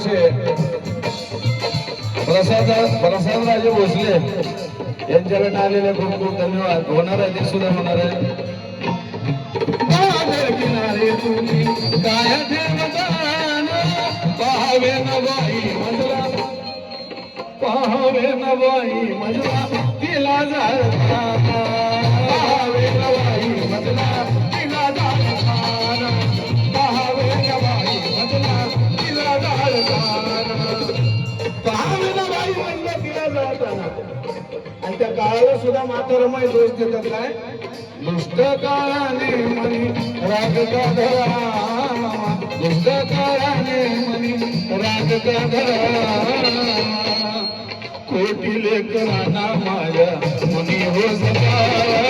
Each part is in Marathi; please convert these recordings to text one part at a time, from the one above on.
अध्यक्ष प्रसाद प्रसादराजे भोसले यांच्याकडे आलेले खूप खूप धन्यवाद. होणार आहे ते सुद्धा होणार आहे. काय पाहावे नवाई मजला पाहावे नवाई मजला तिला जाता त्या काळाला सुद्धा म्हातारमय दोष देतात काय? दुष्टकाळाने म्हणी राजका धरा दुष्टकाळाने म्हणी राजका धरा कोटी लेकरांना माया म्हणी हो सकाळ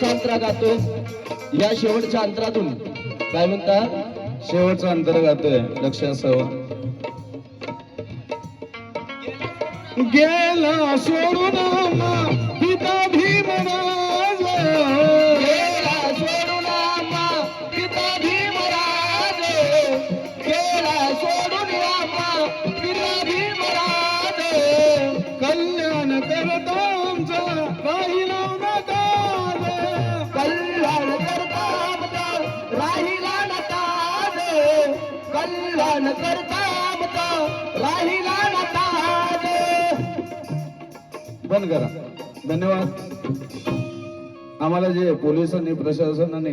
शेवटचा अंतरा गातो या शेवटच्या अंतरातून. काय म्हणतात शेवटचा अंतर्गत आहे लक्ष असावं. गेला सोडून आम्हा पिता भीमराज. गेला सोडून आम्हा पिता भीमराज. गेला सोडून आम्हा पिता भीमराज. कल्याण करता बंद करा. धन्यवाद. आम्हाला जे पोलिसांनी प्रशासनाने